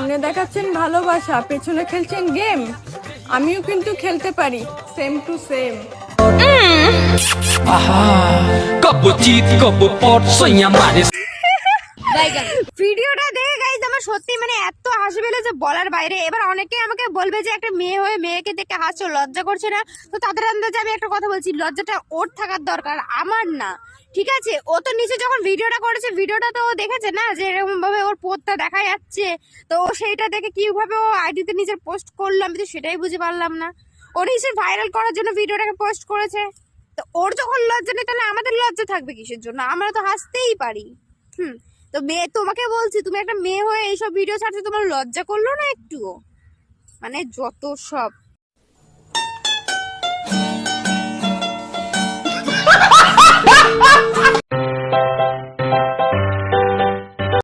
সামনে দেখাচ্ছেন ভালোবাসা, পেছনে খেলছেন গেম আমিও কিন্তু খেলতে পারি সেম টু সেম কবো চিত কবো পট সইয়া মারে ভিডিওটা দেখে গাইজ আমার সত্যি মানে এত হাসি পেলে যে বলার বাইরে। এবার অনেকে আমাকে বলবে যে একটা মেয়ে হয়ে মেয়েকে দেখে হাসছো, লজ্জা করছে না? তো তাদের আন্দাজে আমি একটা কথা বলছি, লজ্জাটা ওর থাকার দরকার, আমার না। ঠিক আছে? ও তো নিচে যখন ভিডিওটা করেছে ভিডিওটা তো ও দেখেছে না যে এরকম ভাবে ওর পোতটা দেখা যাচ্ছে। তো ও সেইটা দেখে কীভাবে ও আইডিতে নিজের পোস্ট করল, আমি তো সেটাই বুঝে পারলাম না। ও নিশ্চয়ই ভাইরাল করার জন্য ভিডিওটাকে পোস্ট করেছে। তো ওর যখন লজ্জা নেই, তাহলে আমাদের লজ্জা থাকবে কিসের জন্য? আমরা তো হাসতেই পারি। হুম। তো মেয়ে, তোমাকে বলছি, তুমি একটা মেয়ে হয়ে এইসব ভিডিও ছাড়ছো তোমার লজ্জা করল না একটুও? মানে যত সব